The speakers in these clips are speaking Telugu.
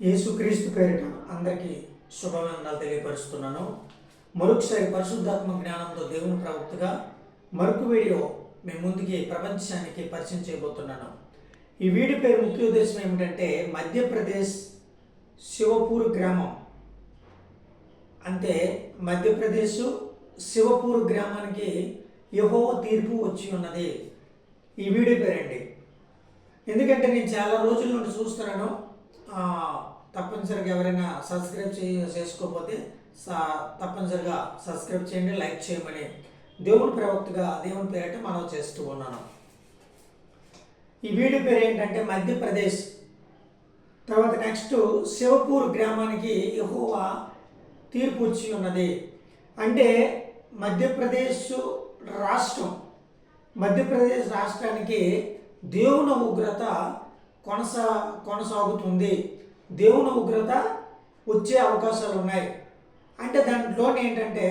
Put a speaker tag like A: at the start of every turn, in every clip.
A: యేసుక్రీస్తు పేరిట అందరికీ శుభవందనాలు తెలియపరుస్తున్నాను. మరొకసారి పరిశుద్ధాత్మ జ్ఞానంతో దేవుని ప్రవక్తగా మరొక వీడియో మీ ముందుకి ప్రపంచానికి పరిచయం చేయబోతున్నాను. ఈ వీడియో పేరు ముఖ్య ఉద్దేశం ఏమిటంటే మధ్యప్రదేశ్ శివపూర్ గ్రామం. అంటే మధ్యప్రదేశ్ శివపూర్ గ్రామానికి యహో తీర్పు వచ్చి ఉన్నది. ఈ వీడియో పేరండి. ఎందుకంటే నేను చాలా రోజుల నుండి చూస్తున్నాను. తప్పనిసరిగా ఎవరైనా సబ్స్క్రైబ్ చేయ చేసుకోకపోతే తప్పనిసరిగా సబ్స్క్రైబ్ చేయండి లైక్ చేయమని దేవుని ప్రవక్తగా దేవుని పేరట మనం చేస్తూ ఉన్నాను. ఈ వీడియో పేరు ఏంటంటే మధ్యప్రదేశ్. తర్వాత నెక్స్ట్ శివపూర్ గ్రామానికి యహోవా తీర్పు వచ్చి ఉన్నది. అంటే మధ్యప్రదేశ్ రాష్ట్రం. మధ్యప్రదేశ్ రాష్ట్రానికి దేవుని ఉగ్రత కొనసా కొనసాగుతుంది. దేవుని ఉగ్రత వచ్చే అవకాశాలు ఉన్నాయి అంటే దాంట్లో ఏంటంటే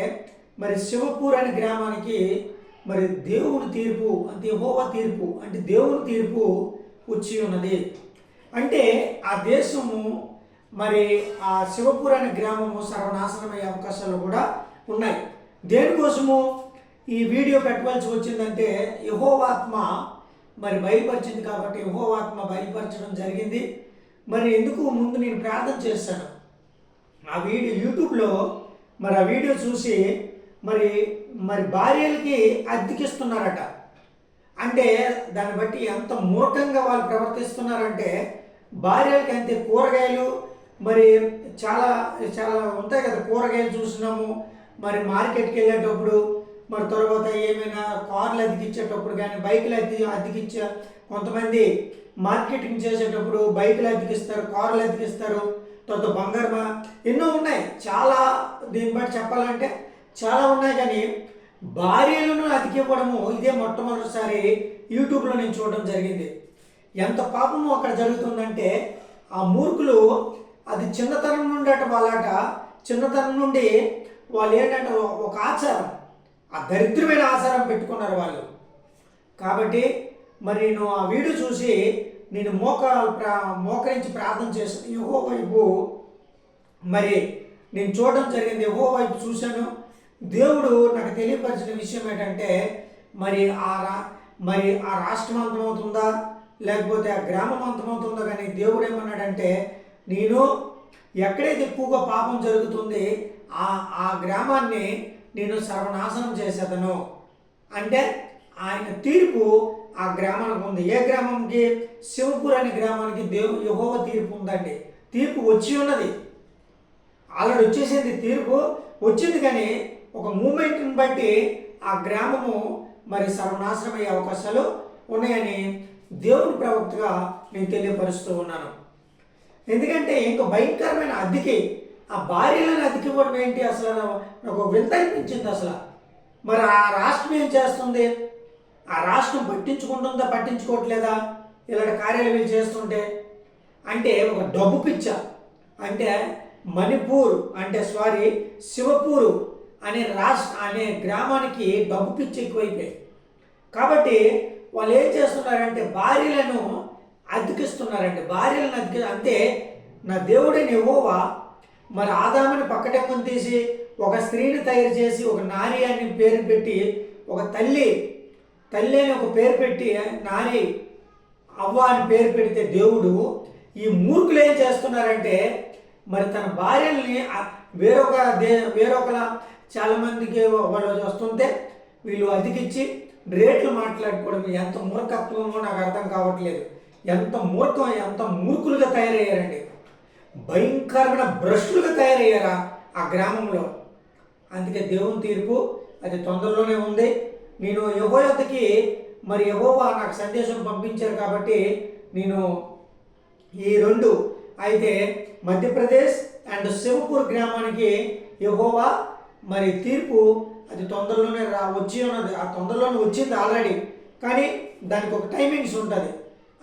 A: మరి శివపూర్ అనే గ్రామానికి మరి దేవుని తీర్పు అంటే హోవా తీర్పు అంటే దేవుని తీర్పు వచ్చి ఉన్నది. అంటే ఆ దేశము మరి ఆ శివపూర్ అనే గ్రామము సర్వనాశనమయ్యే అవకాశాలు కూడా ఉన్నాయి. దేనికోసము ఈ వీడియో పెట్టవలసి వచ్చిందంటే యహోవాత్మ మరి బయలుపరిచింది కాబట్టి యహోవాత్మ బయలుపరచడం జరిగింది. మరి ఎందుకు ముందు నేను ప్రార్థన చేశాను? ఆ వీడియో యూట్యూబ్లో మరి ఆ వీడియో చూసి మరి మరి భార్యలకి అద్దెకిస్తున్నారట. అంటే దాన్ని బట్టి ఎంత మూర్ఖంగా వాళ్ళు ప్రవర్తిస్తున్నారంటే భార్యలకి అంతే కూరగాయలు మరి చాలా చాలా ఉంటాయి కదా కూరగాయలు చూసినాము. మరి మార్కెట్కి వెళ్ళేటప్పుడు మరి తర్వాత ఏమైనా కార్లు అతికిచ్చేటప్పుడు కానీ బైకులు అతి అతికిచ్చే కొంతమంది మార్కెటింగ్ చేసేటప్పుడు బైకులు అతికిస్తారు కార్లు అతికిస్తారు. తర్వాత బంగారు ఎన్నో ఉన్నాయి. చాలా దీన్ని బట్టి చెప్పాలంటే చాలా ఉన్నాయి కానీ భార్యలను అతికివ్వడము ఇదే మొట్టమొదటిసారి యూట్యూబ్లో నేను చూడడం జరిగింది. ఎంత పాపము అక్కడ జరుగుతుందంటే ఆ మూర్ఖులు అది చిన్నతనం నుండి అట వాళ్ళట చిన్నతనం నుండి వాళ్ళు ఏంటంటే ఒక ఆచారం. ఆ దరిద్రమైన ఆచారం పెట్టుకున్నారు వాళ్ళు. కాబట్టి మరి నేను ఆ వీడియో చూసి నేను మోక ప్రా మోకరించి ప్రార్థన చేశాను. యహో వైపు మరి నేను చూడడం జరిగింది. యహో వైపు చూశాను. దేవుడు నాకు తెలియపరిచిన విషయం ఏంటంటే మరి ఆ రా మరి ఆ రాష్ట్రం అంతమవుతుందా? లేకపోతే ఆ గ్రామం అంతమవుతుందా? కానీ దేవుడు ఏమన్నాడంటే నేను ఎక్కడైతే ఎక్కువగా పాపం జరుగుతుంది ఆ ఆ గ్రామాన్ని నేను సర్వనాశనం చేసేదను. అంటే ఆయన తీర్పు ఆ గ్రామానికి ఉంది. ఏ గ్రామంకి? శివపూర్ అనే గ్రామానికి దేవు యహోవ తీర్పు ఉందండి. తీర్పు వచ్చి ఉన్నది. ఆల్రెడీ వచ్చేసింది తీర్పు. వచ్చింది కానీ ఒక మూమెంట్ని బట్టి ఆ గ్రామము మరి సర్వనాశనం అయ్యే అవకాశాలు ఉన్నాయని దేవుని ప్రవక్తగా నేను తెలియపరుస్తూ ఉన్నాను. ఎందుకంటే ఇంకా భయంకరమైన అద్దెకి ఆ భార్యలను అతికివ్వడం ఏంటి అసలు? నాకు ఒక వింత అనిపించింది అసలు. మరి ఆ రాష్ట్రం ఏం చేస్తుంది? ఆ రాష్ట్రం పట్టించుకుంటుందా పట్టించుకోవట్లేదా? ఇలాంటి కార్యాలు వీళ్ళు చేస్తుంటే? అంటే ఒక డబ్బు పిచ్చ. అంటే మణిపూర్ అంటే సారీ శివపూరు అనే రాష్ట్ర అనే గ్రామానికి డబ్బు పిచ్చి ఎక్కువైపోయాయి కాబట్టి వాళ్ళు ఏం చేస్తున్నారంటే భార్యలను అతికిస్తున్నారండి. భార్యలను అతికి అంతే నా దేవుడే నేవోవా మరి ఆదాముని పక్కటెక్కుని తీసి ఒక స్త్రీని తయారు చేసి ఒక నారి అని పేరు పెట్టి ఒక తల్లి తల్లి అని ఒక పేరు పెట్టి నారి అవ్వ అని పేరు పెడితే దేవుడు ఈ మూర్ఖులు ఏం చేస్తున్నారంటే మరి తన భార్యల్ని వేరొక దే వేరొకల చాలామందికి వాళ్ళు వస్తుంటే వీళ్ళు అతికిచ్చి రేట్లు మాట్లాడుకోవడం ఎంత మూర్ఖత్వమో నాకు అర్థం కావట్లేదు. ఎంత మూర్ఖం ఎంత మూర్ఖులుగా తయారయ్యారండి. భయంకరమైన భ్రష్టులుగా తయారయ్యారా ఆ గ్రామంలో? అందుకే దేవుని తీర్పు అది తొందరలోనే ఉంది. నేను యహో యొద్దకి మరి యహోవా నాకు సందేశం పంపించారు కాబట్టి నేను ఈ రెండు అయితే మధ్యప్రదేశ్ అండ్ శివపూర్ గ్రామానికి యహోవా మరి తీర్పు అది తొందరలోనే రా వచ్చి ఉన్నది. ఆ తొందరలోనే వచ్చింది ఆల్రెడీ. కానీ దానికి ఒక టైమింగ్స్ ఉంటుంది.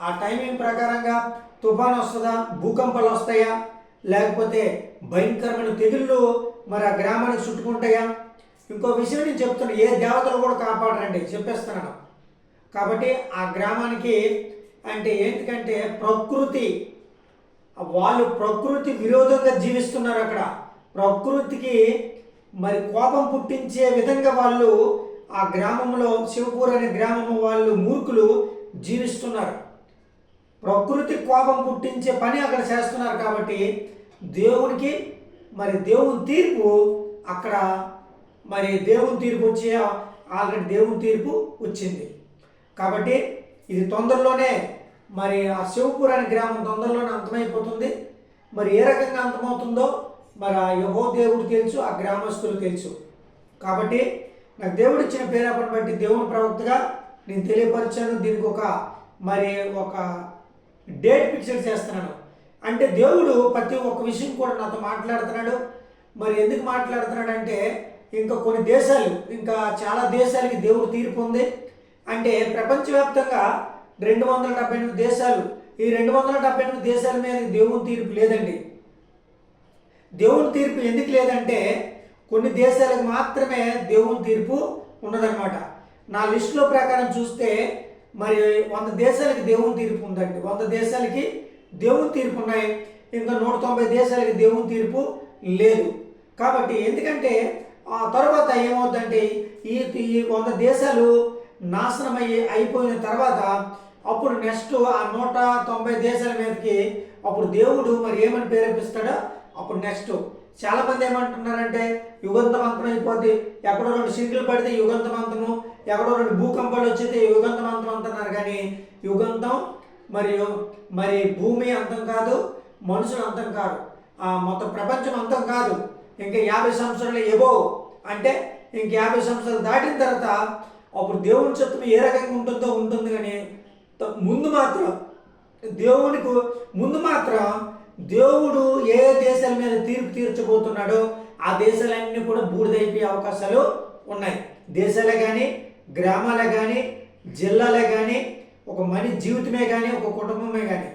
A: ఆ టైమింగ్ ప్రకారంగా తుఫాన్ వస్తుందా భూకంపాలు వస్తాయా లేకపోతే భయంకరమైన తెగుళ్ళు మరి ఆ గ్రామానికి చుట్టుకుంటాయా? ఇంకో విషయం నేను చెప్తున్నాను ఏ దేవతలు కూడా కాపాడరండి చెప్పేస్తున్నాను. కాబట్టి ఆ గ్రామానికి అంటే ఏంటికంటే ప్రకృతి వాళ్ళు ప్రకృతి విరోధంగా జీవిస్తున్నారు అక్కడ. ప్రకృతికి మరి కోపం పుట్టించే విధంగా వాళ్ళు ఆ గ్రామంలో శివపూర్ అనే గ్రామం వాళ్ళు మూర్ఖులు జీవిస్తున్నారు. ప్రకృతి కోపం పుట్టించే పని అక్కడ చేస్తున్నారు కాబట్టి దేవునికి మరి దేవుని తీర్పు అక్కడ మరి దేవుని తీర్పు వచ్చే ఆల్రెడీ దేవుని తీర్పు వచ్చింది. కాబట్టి ఇది తొందరలోనే మరి ఆ శివపూర్ అనే గ్రామం తొందరలోనే అంతమైపోతుంది. మరి ఏ రకంగా అంతమవుతుందో మరి ఆ యహో దేవుడు తెలుసు ఆ గ్రామస్తులు తెలుసు. కాబట్టి నాకు దేవుడు ఇచ్చిన అప్పటి బట్టి దేవుని ప్రవక్తగా నేను తెలియపరిచాను. దీనికి ఒక మరి ఒక డేట్ ఫిక్స్ చేస్తున్నాను అంటే దేవుడు ప్రతి ఒక్క విషయం కూడా నాతో మాట్లాడుతున్నాడు. మరి ఎందుకు మాట్లాడుతున్నాడు అంటే ఇంకా కొన్ని దేశాలు ఇంకా చాలా దేశాలకి దేవుడు తీర్పు ఉంది. అంటే ప్రపంచవ్యాప్తంగా రెండు వందల డెబ్బై ఎనిమిది దేశాలు ఈ రెండు వందల డెబ్బై ఎనిమిది దేశాల మీద దేవుని తీర్పు లేదండి. దేవుని తీర్పు ఎందుకు లేదంటే కొన్ని దేశాలకు మాత్రమే దేవుని తీర్పు ఉన్నదన్నమాట. నా లిస్టులో ప్రకారం చూస్తే మరి వంద దేశాలకి దేవుని తీర్పు ఉందండి. వంద దేశాలకి దేవుని తీర్పు ఉన్నాయి. ఇంకా నూట తొంభై దేశాలకి దేవుని తీర్పు లేదు. కాబట్టి ఎందుకంటే ఆ తర్వాత ఏమవుతుందంటే ఈ ఈ వంద దేశాలు నాశనం అయ్యి అయిపోయిన తర్వాత అప్పుడు నెక్స్ట్ ఆ నూట తొంభై దేశాల మీదకి అప్పుడు దేవుడు మరి ఏమని ప్రేరేపిస్తాడో అప్పుడు నెక్స్ట్. చాలామంది ఏమంటున్నారంటే యుగంతమంతం అయిపోద్ది. ఎక్కడో రెండు సింగిల్ పడితే యుగంతమంతము ఎక్కడో రెండు భూకంపాలు వచ్చితే యుగంతమంతం అంటున్నారు కానీ యుగంతం మరియు మరి భూమి అంతం కాదు మనుషులు అంతం కాదు. ఆ మొత్తం ప్రపంచం అంతం కాదు. ఇంకా యాభై సంవత్సరాలు ఏవో అంటే ఇంక యాభై సంవత్సరాలు దాటిన తర్వాత అప్పుడు దేవుని చిత్తం ఏ రకంగా ఉంటుందో ఉంటుంది కానీ ముందు మాత్రం దేవునికి ముందు మాత్రం దేవుడు ఏ దేశాల మీద తీర్పు తీర్చబోతున్నాడో ఆ దేశాలన్నీ కూడా బూడిదైపోయే అవకాశాలు ఉన్నాయి. దేశాలే కానీ గ్రామాలే కానీ జిల్లాలే కానీ ఒక మనిషి జీవితమే కానీ ఒక కుటుంబమే కానీ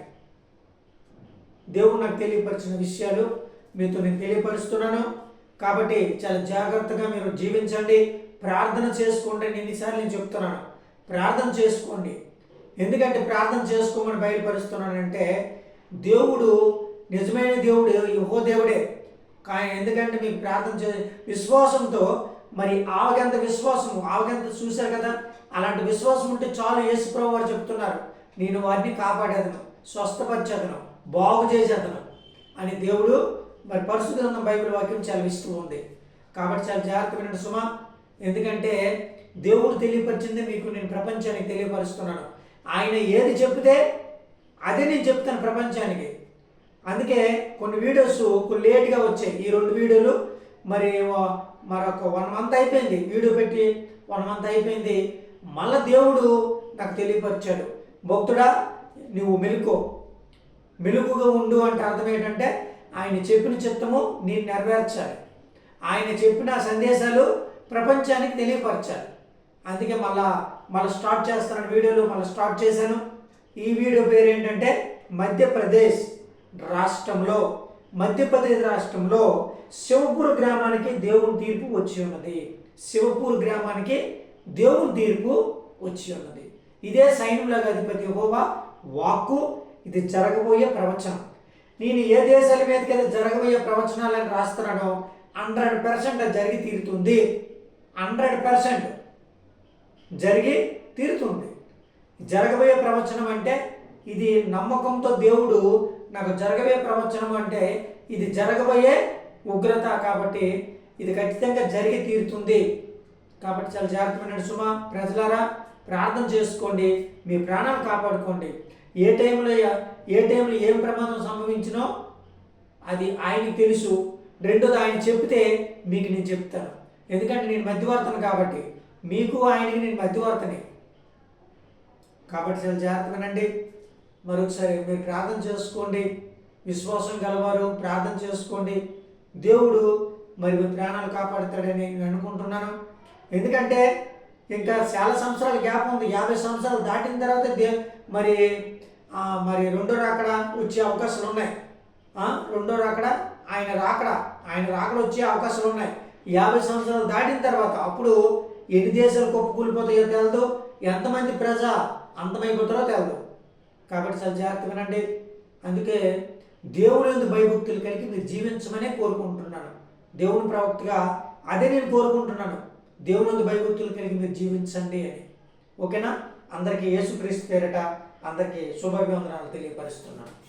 A: దేవుడు నాకు తెలియపరిచిన విషయాలు మీతో నేను తెలియపరుస్తున్నాను. కాబట్టి చాలా జాగ్రత్తగా మీరు జీవించండి. ప్రార్థన చేసుకోండి నేను ఎన్నిసార్లు నేను చెప్తున్నాను. ప్రార్థన చేసుకోండి. ఎందుకంటే ప్రార్థన చేసుకోమని బయలుపరుస్తున్నానంటే దేవుడు నిజమైన దేవుడు యహో దేవుడే. కానీ ఎందుకంటే మీకు ప్రార్థన చే విశ్వాసంతో మరి ఆవగంత విశ్వాసం ఆవగంత చూశారు కదా? అలాంటి విశ్వాసం ఉంటే చాలు యేసుప్రభు వారు చెప్తున్నారు నేను వారిని కాపాడేదను స్వస్థపరిచేదను బాగు చేసేదను అని దేవుడు మరి పరిశుద్ధ బైబిల్ వాక్యం చదివిస్తూ ఉంది. కాబట్టి చాలా జాగ్రత్త వినండి సుమా. ఎందుకంటే దేవుడు తెలియపరిచింది మీకు నేను ప్రపంచానికి తెలియపరుస్తున్నాను. ఆయన ఏది చెప్తే అదే నేను చెప్తాను ప్రపంచానికి. అందుకే కొన్ని వీడియోస్ కొన్ని లేట్గా వచ్చాయి. ఈ రెండు వీడియోలు మరి మరొక వన్ మంత్ అయిపోయింది. వీడియో పెట్టి వన్ మంత్ అయిపోయింది. మళ్ళా దేవుడు నాకు తెలియపరిచాడు. భక్తుడా నువ్వు మెలుకో. మెలుగుగా ఉండు అంటే అర్థం ఏంటంటే ఆయన చెప్పిన చిత్తము నేను నెరవేర్చాలి. ఆయన చెప్పిన సందేశాలు ప్రపంచానికి తెలియపరచాలి. అందుకే మళ్ళా మళ్ళీ స్టార్ట్ చేస్తున్న వీడియోలు మళ్ళీ స్టార్ట్ చేశాను. ఈ వీడియో పేరు ఏంటంటే మధ్యప్రదేశ్ రాష్ట్రంలో మధ్యప్రదేశ్ రాష్ట్రంలో శివపూర్ గ్రామానికి దేవుని తీర్పు వచ్చి ఉన్నది. శివపూర్ గ్రామానికి దేవుని తీర్పు వచ్చి ఉన్నది. ఇదే సైన్యులకు అధిపతి హోవా వాక్కు. ఇది జరగబోయే ప్రవచనం. నేను ఏ దేశాల మీదకి జరగబోయే ప్రవచనాలని రాస్తున్నానో హండ్రెడ్ పర్సెంట్ అది జరిగి తీరుతుంది. హండ్రెడ్ పర్సెంట్ జరిగి తీరుతుంది. జరగబోయే ప్రవచనం అంటే ఇది నమ్మకంతో దేవుడు నాకు జరగబోయే ప్రవచనం అంటే ఇది జరగబోయే ఉగ్రత కాబట్టి ఇది ఖచ్చితంగా జరిగి తీరుతుంది. కాబట్టి చాలా జాగ్రత్తమైన సుమా ప్రజలారా ప్రార్థన చేసుకోండి మీ ప్రాణాలు కాపాడుకోండి. ఏ టైంలో ఏ టైంలో ఏం ప్రమాదం సంభవించినో అది ఆయనకి తెలుసు. రెండోది ఆయన చెప్తే మీకు నేను చెప్తాను. ఎందుకంటే నేను మధ్యవర్తను కాబట్టి మీకు ఆయనకి నేను మధ్యవర్తని. కాబట్టి చాలా జాగ్రత్తగానండి మరొకసారి మీరు ప్రార్థన చేసుకోండి. విశ్వాసం గలవారు ప్రార్థన చేసుకోండి. దేవుడు మరి మీ ప్రాణాలు కాపాడుతాడని నేను అనుకుంటున్నాను. ఎందుకంటే ఇంకా చాలా సంవత్సరాల గ్యాప్ ఉంది. యాభై సంవత్సరాలు దాటిన తర్వాత దే మరి మరి రెండో రాకడ వచ్చే అవకాశాలు ఉన్నాయి. రెండో రాకడ ఆయన రాకడ ఆయన రాకడ వచ్చే అవకాశాలు ఉన్నాయి. యాభై సంవత్సరాలు దాటిన తర్వాత అప్పుడు ఎన్ని దేశాలు కొప్పుకూలిపోతాయో తెలదు. ఎంతమంది ప్రజ అంతమైపోతారో తెలదు. కాబట్టి చాలా జాగ్రత్త వినండి. అందుకే దేవుడు ఎందు భయభక్తులు కలిగి మీరు జీవించమనే కోరుకుంటున్నాను. దేవుని ప్రవక్తగా అదే నేను కోరుకుంటున్నాను. దేవుని ఎందు భయభక్తులు కలిగి మీరు జీవించండి అని. ఓకేనా? అందరికీ యేసుక్రీస్తు పేరట అందరికీ శుభాభివందనాలు తెలియపరుస్తున్నాను.